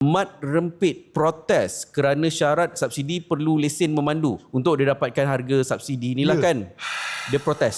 Mat rempit protes kerana syarat subsidi perlu lesen memandu untuk dia dapatkan harga subsidi inilah Ya. kan. Dia protes.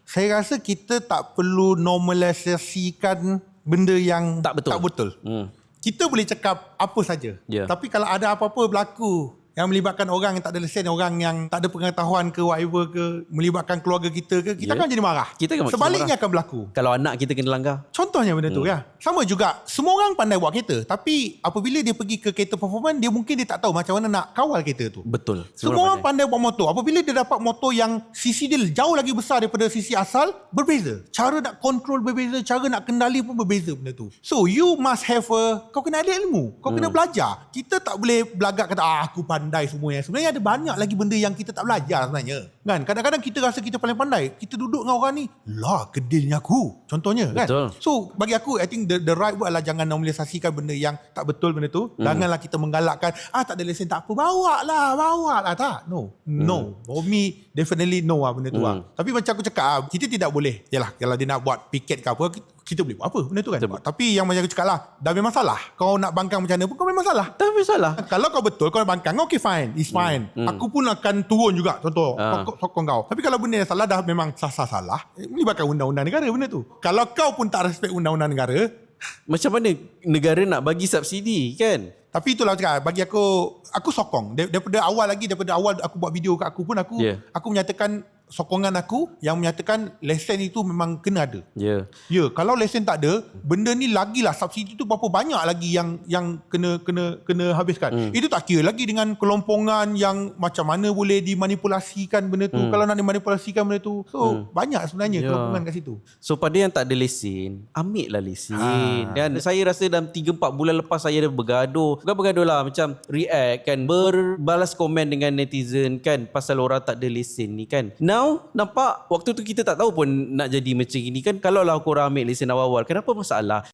Saya rasa kita tak perlu normalisasikan benda yang Tak betul. Tak betul. Hmm. Kita boleh cakap apa saja. Ya. Tapi kalau ada apa-apa berlaku yang melibatkan orang yang tak ada lesen, orang yang tak ada pengetahuan ke whatever ke, melibatkan keluarga kita ke, kita Ya. akan jadi marah. Kita akan- kita Sebaliknya marah. akan berlaku. Kalau anak kita kena langgar. Contohnya benda tu ya. Sama juga semua orang pandai buat kereta tapi apabila dia pergi ke kereta performance dia mungkin dia tak tahu macam mana nak kawal kereta tu. Betul. Semua orang pandai buat motor. Apabila dia dapat motor yang sisi dia jauh lagi besar daripada sisi asal, berbeza. Cara nak control berbeza, cara nak kendali pun berbeza benda tu. So you must have a, kau kena ada ilmu. Kau kena belajar. Kita tak boleh belagak kata, ah aku pandai semua yang. Sebenarnya ada banyak lagi benda yang kita tak belajar sebenarnya. Kan? Kadang-kadang kita rasa kita paling pandai. Kita duduk dengan orang ni, lah kedilnya aku. Contohnya kan. Betul. So bagi aku, I think the, the right word adalah jangan normalisasikan benda yang tak betul benda tu. Janganlah kita menggalakkan, ah tak ada lesen tak apa, bawa lah, bawa lah. Tak, no. No. For me, definitely no lah benda tu lah. Tapi macam aku cakap, ah, kita tidak boleh. Yalah, kalau dia nak buat piket ke apa, kita, boleh buat apa benda tu kan. Betul. Tapi yang macam aku cakap lah, dah memang salah. Kau nak bangkang macam mana pun, kau memang salah. Tak ada salah. Kalau kau betul kau nak bangkang Okay fine It's fine Aku pun akan turun juga Contoh Ah. sokong, sokong kau Tapi kalau benda yang salah Dah memang sah-sah salah eh, Melibatkan undang-undang negara benda tu Kalau kau pun tak respect undang-undang negara Macam mana negara nak bagi subsidi kan? Tapi itulah cakap Bagi aku Aku sokong Dar- Daripada awal lagi Daripada awal aku buat video kat aku pun Aku Yeah. aku menyatakan Sokongan aku Yang menyatakan Lesen itu memang kena ada Ya. Ya, kalau lesen tak ada, benda ni lagilah subsidi tu berapa banyak lagi yang yang kena kena kena habiskan. Hmm. Itu tak kira lagi dengan kelompongan yang macam mana boleh dimanipulasikan benda tu. Hmm. Kalau nak dimanipulasikan benda tu. So, hmm. banyak sebenarnya Ya. kelompongan kat situ. So pada yang tak ada lesen, ambil lah lesen. Ha. Dan saya rasa dalam 3-4 bulan lepas saya dah bergaduh. Bukan bergaduh lah, macam react kan. Berbalas komen dengan netizen kan. Pasal orang tak ada lesen ni kan. Now, nampak waktu tu kita tak tahu pun nak jadi macam ini kan. Kalau lah korang ambil lesen awal-awal, kenapa masalah?